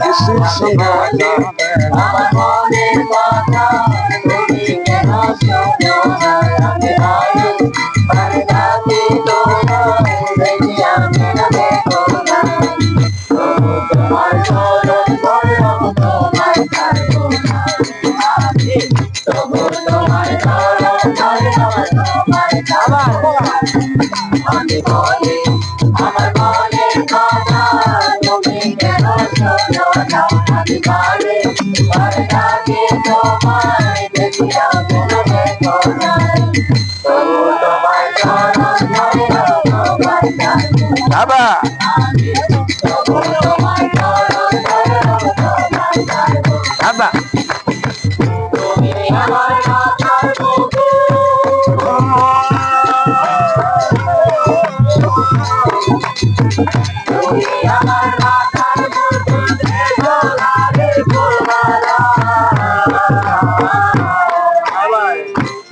কিছু শোনা যাবে না আমার মনের কথা তুমি কেন শোনো না আমি আগে পারে রাতে তোমায় দেখি আমি না দেখো না তোমার স্মরণ করলাম তোমায় ছাড়বো না আমি তবু তোমার স্মরণ করলাম তোমায় ছাড়বো আমি বলি পারে পারে রাতে তোমায় দেখি আমি দেখো না তবু তোমার করলাম তোমায় ছাড়বো না বাবা। তবু তোমার করলাম তোমায় ছাড়বো না বাবা। তুমি আমার মাথার মুকুট তুমি আমার মাথার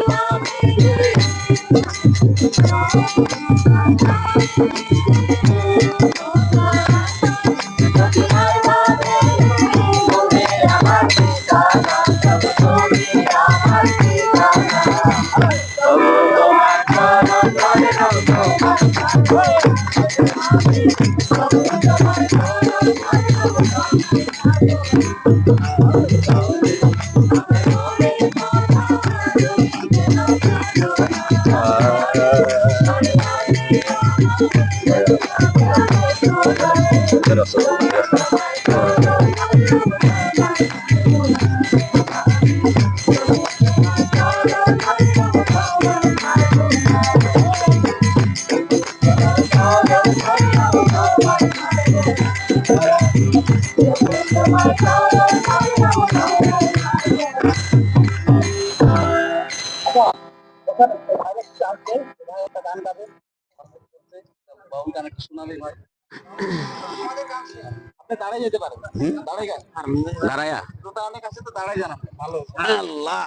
Oh, সোনারে ফুলমালা আজ তুমি আমি দেরি আমার দাঁড়ায় যেতে পারেন। দাঁড়ায় দাঁড়ায়া? অনেক আছে তো দাঁড়ায় জানাবেন ভালো। আল্লাহ।